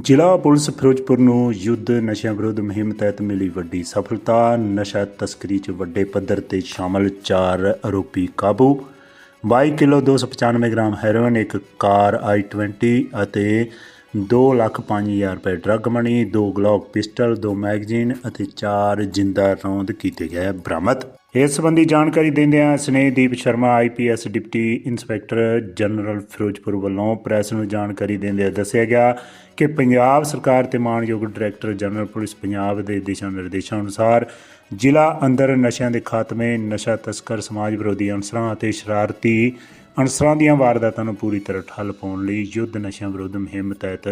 ਜ਼ਿਲ੍ਹਾ ਪੁਲਿਸ ਫਿਰੋਜ਼ਪੁਰ ਨੂੰ ਯੁੱਧ ਨਸ਼ਿਆਂ ਵਿਰੁੱਧ ਮੁਹਿੰਮ ਤਹਿਤ ਮਿਲੀ ਵੱਡੀ ਸਫਲਤਾ। ਨਸ਼ਾ ਤਸਕਰੀ 'ਚ ਵੱਡੇ ਪੱਧਰ ਤੇ ਸ਼ਾਮਲ ਚਾਰ ਆਰੋਪੀ ਕਾਬੂ। 22 ਕਿਲੋ 295 ਗ੍ਰਾਮ ਹੈਰੋਇਨ, ਇੱਕ ਕਾਰ i20 ਅਤੇ 2 ਲੱਖ 5000 ਰੁਪਏ ਡਰੱਗ ਮਨੀ 2 ਗਲੌਕ ਪਿਸਟਲ, ਦੋ ਮੈਗਜ਼ੀਨ ਅਤੇ ਚਾਰ ਜਿੰਦਾ ਰੌਂਦ ਕੀਤੇ ਗਏ ਬਰਾਮਦ। ਇਸ ਸੰਬੰਧੀ ਜਾਣਕਾਰੀ ਦਿੰਦਿਆਂ Snehdeep Sharma IPS deputy inspector general Ferozepur ਵੱਲੋਂ ਪ੍ਰੈਸ ਨੂੰ ਜਾਣਕਾਰੀ ਦਿੰਦਿਆਂ ਦੱਸਿਆ ਗਿਆ ਕਿ ਪੰਜਾਬ ਸਰਕਾਰ ਤੇ ਮਾਨਯੋਗ ਡਾਇਰੈਕਟਰ ਜਨਰਲ ਪੁਲਿਸ ਪੰਜਾਬ ਦੇ ਦਿਸ਼ਾ ਨਿਰਦੇਸ਼ਾਂ ਅਨੁਸਾਰ ਜ਼ਿਲ੍ਹਾ ਅੰਦਰ ਨਸ਼ਿਆਂ ਦੇ ਖਾਤਮੇ, ਨਸ਼ਾ ਤਸਕਰ ਸਮਾਜ ਵਿਰੋਧੀ ਅਨਸਰਾਂ ਅਤੇ ਸ਼ਰਾਰਤੀ ਅਨਸਰਾਂ ਦੀਆਂ ਵਾਰਦਾਤਾਂ ਨੂੰ ਪੂਰੀ ਤਰ੍ਹਾਂ ਠੱਲ ਪਾਉਣ ਲਈ ਯੁੱਧ ਨਸ਼ਿਆਂ ਵਿਰੁੱਧ ਮੁਹਿੰਮ ਤਹਿਤ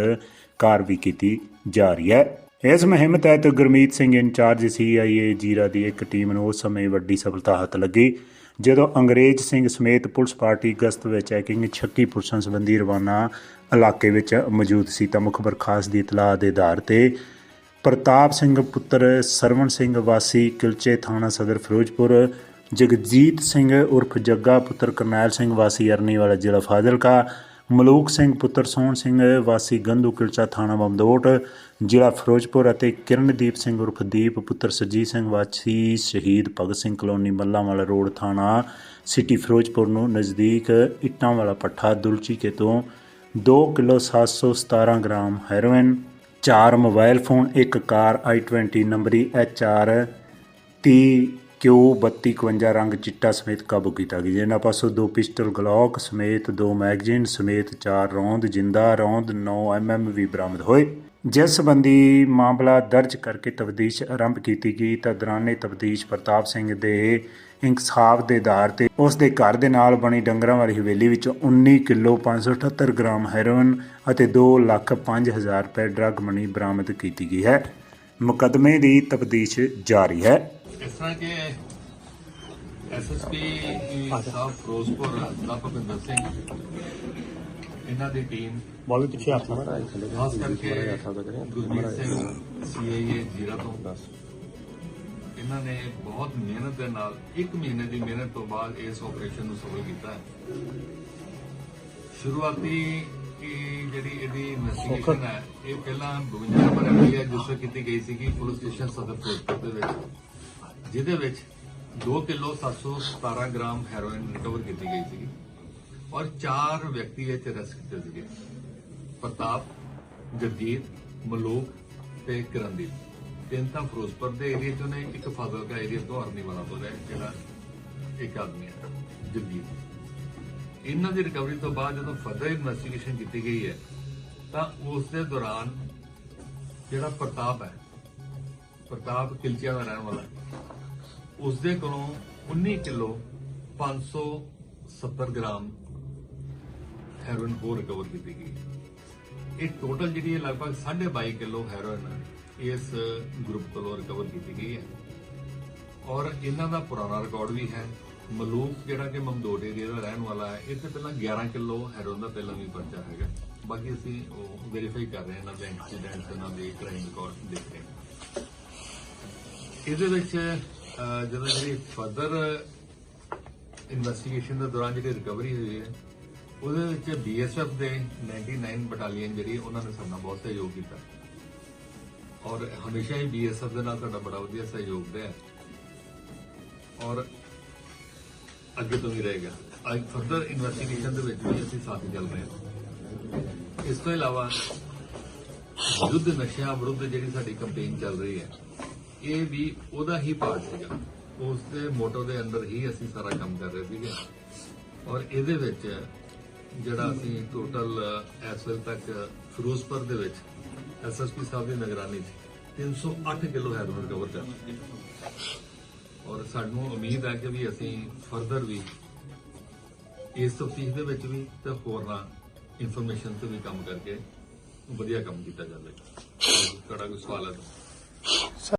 ਕਾਰਵਾਈ ਕੀਤੀ ਜਾ ਰਹੀ ਹੈ। ਇਸ ਮੁਹਿੰਮ ਤਹਿਤ ਗੁਰਮੀਤ ਸਿੰਘ ਇੰਚਾਰਜ ਸੀਆਈਏ ਜੀਰਾ ਦੀ ਇੱਕ ਟੀਮ ਨੂੰ ਉਸ ਸਮੇਂ ਵੱਡੀ ਸਫਲਤਾ ਹੱਥ ਲੱਗੀ, ਜਦੋਂ ਅੰਗਰੇਜ਼ ਸਿੰਘ ਸਮੇਤ ਪੁਲਿਸ ਪਾਰਟੀ ਗਸ਼ਤ ਵਿੱਚ ਚੈਕਿੰਗ 36 ਪੁਲਿਸਾਂ ਸੰਬੰਧੀ ਰਵਾਨਾ ਇਲਾਕੇ ਵਿੱਚ ਮੌਜੂਦ ਸੀ ਤਾਂ ਮੁਖਬਰ ਖਾਸ ਦੀ ਇਤਲਾਹ ਦੇ ਆਧਾਰ ਤੇ ਪ੍ਰਤਾਪ ਸਿੰਘ ਪੁੱਤਰ ਸਰਵਣ ਸਿੰਘ ਵਾਸੀ ਕਿਲਚੇ ਥਾਣਾ ਸਦਰ ਫਿਰੋਜ਼ਪੁਰ, ਜਗਜੀਤ ਸਿੰਘ ਉਰਫ ਜੱਗਾ ਪੁੱਤਰ ਕਰਨੈਲ ਸਿੰਘ ਵਾਸੀ ਅਰਨੀ ਵਾਲਾ ਜ਼ਿਲ੍ਹਾ ਫਾਜ਼ਿਲਕਾ ਮਲੂਕ ਸਿੰਘ, ਪੁੱਤਰ ਸੋਹਣ ਸਿੰਘ, ਵਾਸੀ ਗੰਧੂ ਕਿਲਚਾ ਥਾਣਾ ਬੰਦੋਟ, ਜ਼ਿਲ੍ਹਾ ਫਿਰੋਜ਼ਪੁਰ ਅਤੇ ਕਿਰਨਦੀਪ ਸਿੰਘ ਉਰਫ ਦੀਪ, ਪੁੱਤਰ ਸਰਜੀਤ ਸਿੰਘ, ਵਾਸੀ ਸ਼ਹੀਦ ਭਗਤ ਸਿੰਘ ਕਲੋਨੀ ਮੱਲਾਂਵਾਲਾ ਰੋਡ ਥਾਣਾ, ਸਿਟੀ ਫਿਰੋਜ਼ਪੁਰ ਨੂੰ ਨਜ਼ਦੀਕ ਇੱਟਾਂ ਵਾਲਾ ਪੱਠਾ, ਦੁਲਚੀਕੇ ਤੋਂ 2 ਕਿਲੋ 717 ਗ੍ਰਾਮ ਹੈਰੋਇਨ, ਚਾਰ ਮੋਬਾਈਲ ਫੋਨ, ਇੱਕ ਕਾਰ i20 ਨੰਬਰੀ HR 30 ਕਿਊ 3251 ਰੰਗ ਚਿੱਟਾ ਸਮੇਤ ਕਾਬੂ ਕੀਤਾ? ਗਿਆ ਜਿਨ੍ਹਾਂ ਪਾਸੋਂ ਦੋ ਪਿਸਟਲ ਗਲੌਕ ਸਮੇਤ ਦੋ ਮੈਗਜ਼ੀਨ ਸਮੇਤ ਚਾਰ ਰੌਂਦ, ਜਿੰਦਾ ਰੌਂਦ 9 mm ਵੀ ਬਰਾਮਦ ਹੋਏ। ਜਿਸ ਸੰਬੰਧੀ ਮਾਮਲਾ ਦਰਜ ਕਰਕੇ ਤਫਤੀਸ਼ ਆਰੰਭ ਕੀਤੀ ਗਈ ਤਾਂ ਦੌਰਾਨੇ ਤਫਤੀਸ਼ ਪ੍ਰਤਾਪ ਸਿੰਘ ਦੇ ਇਨਕਸਾਫ ਦੇ ਆਧਾਰ ਤੇ ਉਸ ਦੇ ਘਰ ਦੇ ਨਾਲ ਬਣੀ ਡੰਗਰਾਂ ਵਾਲੀ ਹਵੇਲੀ ਵਿੱਚੋਂ 19 ਕਿਲੋ 578 ਗ੍ਰਾਮ ਹੈਰੋਇਨ ਅਤੇ 2 ਲੱਖ 5000 ਰੁਪਏ ਡਰੱਗ ਮਨੀ ਬਰਾਮਦ ਕੀਤੀ ਗਈ ਹੈ। ਮੁਕੱਦਮੇ ਦੀ ਤਫਤੀਸ਼ ਜਾਰੀ ਹੈ। ਇਸ ਤਰ੍ਹਾਂ ਕਿ ਐਸਐਸਪੀ ਸਾਹਿਬ ਫਿਰੋਜ਼ਪੁਰ ਦਾ ਸਿੰਘ ਇਹਨਾਂ ਦੀ ਟੀਮ ਬਹੁਤ ਪਿੱਛੇ ਹੱਥ ਖਾਸ ਕਰਕੇ ਗੁਰਮੀਤ ਸਿੰਘ ਸੀਏਏ ਜੀਰਾ ਤੋਂ। ਇਹਨਾਂ ਨੇ ਬਹੁਤ ਮਿਹਨਤ ਦੇ ਨਾਲ 1 ਮਹੀਨੇ ਦੀ ਮਿਹਨਤ ਤੋਂ ਬਾਅਦ ਇਸ ਆਪਰੇਸ਼ਨ ਨੂੰ ਸਫਲ ਕੀਤਾ ਹੈ। ਸ਼ੁਰੂਆਤੀ ਇਹ ਜਿਹੜੀ ਇਹਦੀ ਇਨਵੈਸਟੀਗੇਸ਼ਨ ਹੈ, ਇਹ ਪਹਿਲਾਂ 52 ਨੰਬਰ ਐਫਆਈਆਰ ਰਜਿਸਟਰ ਕੀਤੀ ਗਈ ਸੀ ਕਿ ਪੁਲਿਸ ਸਟੇਸ਼ਨ ਸਦਰ ਫਿਰੋਜ਼ਪੁਰ ਦੇ ਵਿੱਚ, ਜਿਹਦੇ ਵਿੱਚ 2 ਕਿਲੋ 717 ਗ੍ਰਾਮ ਹੈਰੋਇਨ ਰਿਕਵਰ ਕੀਤੀ ਗਈ ਸੀ ਔਰ ਚਾਰ ਵਿਅਕਤੀ ਇਹ ਚ ਕੀਤੇ ਸੀਗੇ। ਪ੍ਰਤਾਪ, ਜਗਜੀਤ, ਮਲੂਕ ਤੇ ਕਰਨਦੀਪ। ਤਿੰਨ ਤਾਂ ਫਿਰੋਜ਼ਪੁਰ ਦੇ ਏਰੀਆ ਚੋਂ ਨੇ, ਇੱਕ ਫਾਜ਼ਿਲਕਾ ਏਰੀਆ ਤੋਂ ਅਰਨੀ ਵਾਲਾ ਤੋਂ ਜਿਹੜਾ ਇੱਕ ਆਦਮੀ ਹੈ, ਜਗਜੀਤ। ਇਹਨਾਂ ਦੀ ਰਿਕਵਰੀ ਤੋਂ ਬਾਅਦ ਜਦੋਂ ਫਰਦਰ ਇਨਵੈਸਟੀਗੇਸ਼ਨ ਕੀਤੀ ਗਈ ਹੈ ਤਾਂ ਉਸ ਦੇ ਦੌਰਾਨ ਜਿਹੜਾ ਪ੍ਰਤਾਪ ਹੈ ਪ੍ਰਤਾਪ ਕਿਲਚਿਆ ਦਾ ਰਹਿਣ ਵਾਲਾ ਹੈ, ਉਸ ਦੇ ਕੋਲੋਂ 19 ਕਿਲੋ 570 ਗ੍ਰਾਮ ਹੈਰੋਇਨ ਹੋਰ ਰਿਕਵਰ ਕੀਤੀ ਗਈ ਇਹ ਟੋਟਲ ਜਿਹੜੀ ਹੈ ਲਗਭਗ 22.5 ਕਿਲੋ ਹੈਰੋਇਨ ਇਸ ਗਰੁੱਪ ਕੋਲੋਂ ਰਿਕਵਰ ਕੀਤੀ ਗਈ ਹੈ। ਔਰ ਇਹਨਾਂ ਦਾ ਪੁਰਾਣਾ ਰਿਕਾਰਡ ਵੀ ਹੈ ਮਲੂਕ ਜਿਹੜਾ ਕਿ ਮਮਦੋਟ ਏਰੀਆ ਦਾ ਰਹਿਣ ਵਾਲਾ ਹੈ ਇਹ ਪਹਿਲਾਂ 11 ਕਿਲੋ ਹੈਰੋਇਨ ਦਾ ਪਹਿਲਾਂ ਵੀ ਪਰਚਾ ਹੈਗਾ। ਬਾਕੀ ਅਸੀਂ ਉਹ ਵੈਰੀਫਾਈ ਕਰ ਰਹੇ ਹਾਂ, ਇਹਨਾਂ ਦੇ ਐਕਸੀਡੈਂਟਸ ਇਹਨਾਂ ਦੇ ਕ੍ਰਾਈਮ ਰਿਕਾਰਡ ਦੇਖ ਰਹੇ ਹਾਂ। ਇਹਦੇ ਵਿੱਚ ਜਦੋਂ ਜਿਹੜੀ ਫਰਦਰ ਇਨਵੈਸਟੀਗੇਸ਼ਨ ਦੇ ਦੌਰਾਨ ਜਿਹੜੀ ਰਿਕਵਰੀ ਹੋਈ ਹੈ, ਉਹਦੇ ਵਿੱਚ ਬੀਐਸਐਫ ਦੇ 99 ਬਟਾਲੀਅਨ ਜਿਹੜੀ ਉਹਨਾਂ ਨੇ ਸਾਡਾ ਬਹੁਤ ਸਹਿਯੋਗ ਕੀਤਾ। ਔਰ ਹਮੇਸ਼ਾ ਹੀ ਬੀਐਸਐਫ ਦੇ ਨਾਲ ਸਾਡਾ ਬੜਾ ਵਧੀਆ ਸਹਿਯੋਗ ਰਿਹਾ। ਔਰ ਅੱਗੇ ਤੋਂ ਵੀ ਰਹੇਗਾ ਅੱਜ ਫਰਦਰ ਇਨਵੈਸਟੀਗੇਸ਼ਨ ਦੇ ਵਿੱਚ ਵੀ ਅਸੀਂ ਸਾਥ ਚੱਲ ਰਹੇ ਹਾਂ। ਇਸ ਤੋਂ ਇਲਾਵਾ ਯੁੱਧ ਨਸ਼ਿਆਂ ਵਿਰੁੱਧ ਜਿਹੜੀ ਸਾਡੀ ਕੈਂਪੇਨ ਚੱਲ ਰਹੀ ਹੈ, ਇਹ ਵੀ ਉਹਦਾ ਹੀ ਪਾਰਟ ਸੀਗਾ। ਉਸ ਦੇ ਮੋਟੋ ਦੇ ਅੰਦਰ ਹੀ ਅਸੀਂ ਸਾਰਾ ਕੰਮ ਕਰ ਰਹੇ ਸੀਗੇ। ਔਰ ਇਹਦੇ ਵਿੱਚ ਜਿਹੜਾ ਅਸੀਂ ਟੋਟਲ ਇਸ ਵੇਲੇ ਤੱਕ ਫਿਰੋਜ਼ਪੁਰ ਦੇ ਵਿੱਚ ਐਸਐਸਪੀ ਸਾਹਿਬ ਦੀ ਨਿਗਰਾਨੀ 'ਚ 308 ਕਿਲੋ ਹੈਰੋਇਨ ਰਿਕਵਰ ਕਰ ਔਰ ਸਾਨੂੰ ਉਮੀਦ ਹੈ ਕਿ ਵੀ ਅਸੀਂ ਫਰਦਰ ਵੀ ਇਸ ਤਫਤੀਸ਼ ਦੇ ਵਿੱਚ ਵੀ ਤੇ ਹੋਰਨਾਂ ਇਨਫੋਰਮੇਸ਼ਨ ਤੇ ਵੀ ਕੰਮ ਕਰਕੇ ਵਧੀਆ ਕੰਮ ਕੀਤਾ ਜਾਵੇਗਾ ਤੁਹਾਡਾ ਕੋਈ ਸਵਾਲ ਹੈ। ਤਾਂ